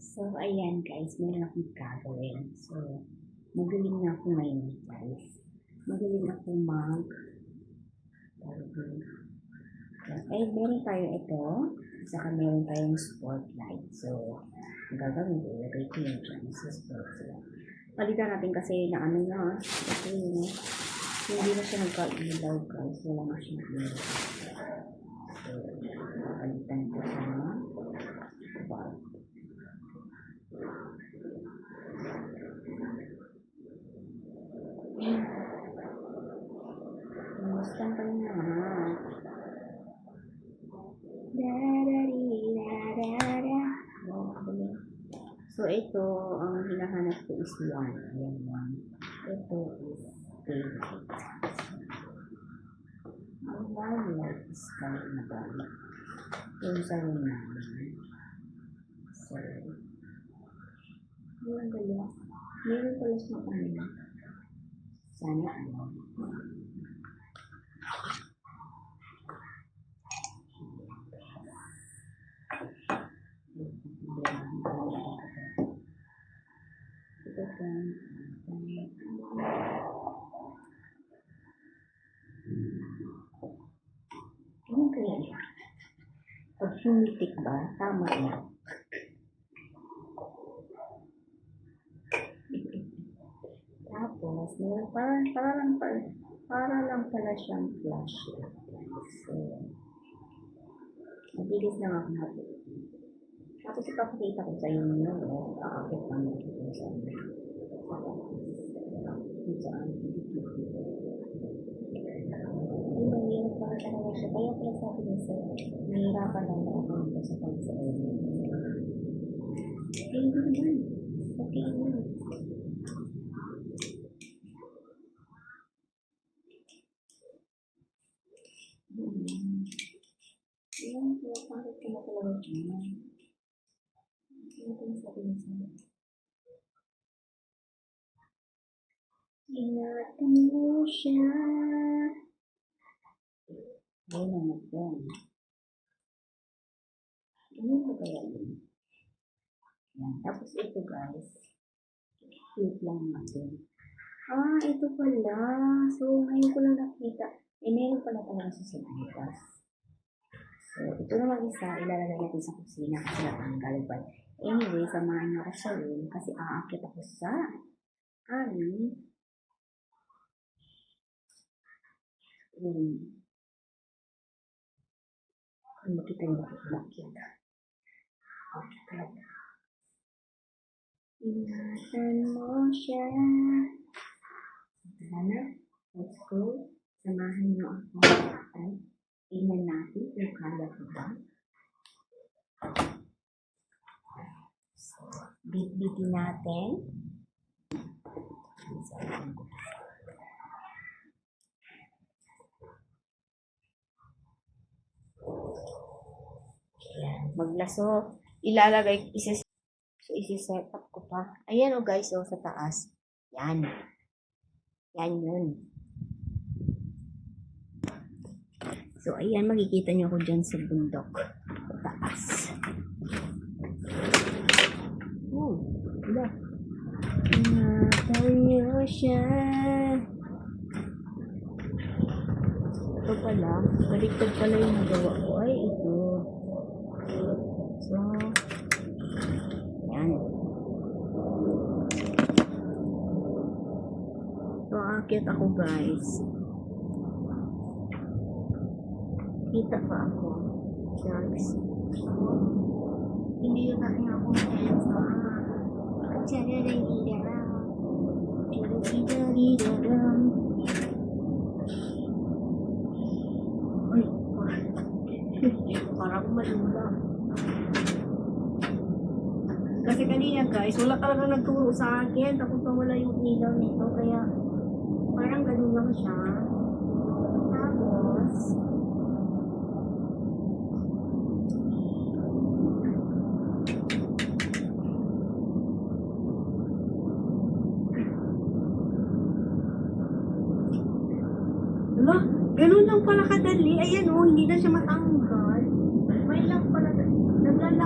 So, ayan guys, meron akong gagawin. So, magaling na ako ngayon guys. Magaling ako mag eh, meron tayo ito. Saka meron tayong spotlight. So, ang gagawin ko, ilagay ko yun dyan sa spotlight. Palitan natin kasi na ano na, kasi yun, hindi na siya nagka-ilaw guys. Wala na siya ilaw. So, palitan ko siya Kumusta ka na? Da-da-di-da-da-da. So, ito, ang hinahanap ko is one. Ayan, one. Ito is favorite. Ang light is kahit na bali. Yung sa room namin. So, yun ang galing. Meron pala siyang ano. Sana ano. Ano kaya yun? Pag humitik ba, tama yan. Tapos, meron parang, parang, parang, para lang pala siyang flashlight. So, mabilis lang ako natin. Tapos ipapakita ko sa inyo yun, no? Aakit lang dito sa inyo. Kung saan, Ay, mahirap pala talaga siya. Kaya pala sabi niya, sir, nahihirapan lang ako dito sa pag-sell. Okay naman. Okay naman. Ayan, kaya bakit ka na yung sabi niya sa'yo? Ingatan mo siya. Ayun ang mag-yan. Ano ba kaya yun? Tapos ito guys. Flip lang natin. Ah, ito pala. So, ngayon ko lang nakita. Eh, meron pala talaga sa butas. So, ito naman isa, ilalagay natin sa kusina kasi natanggal pa. Anyway, samahan niyo ako sa room kasi aakit ako sa aming room. Kung makita niyo ako umakyat. Okay, talaga. Ingatan mo siya. Tara na. Let's go. Samahan niyo ako. Ay, tingnan natin ko ba. So, bit-bitin natin. Ayan, maglaso. Ilalagay, isis, so isi-set up ko pa. Ayan o guys, o sa taas. Yan. Yan yun. So, ayan, makikita niyo ako dyan sa bundok. Taas. Oh, wala. Niyo siya. Ito pala, baliktad pala yung nagawa ko. Ay, ito. So, yan. So, akit ako guys. Kita pa ako. Shucks. Hindi yun natin ako hands on. Tadadadidadam. Tadadidadidadam. Ay, parang malula. Kasi kanina guys, wala talaga nagturo sa akin. Tapos nawala yung ilaw nito. Kaya parang ganun lang siya. Tapos, Wala, ganun lang pala kadali. Ayan, oh, hindi na siya matanggal. May lang pala. Naglalak.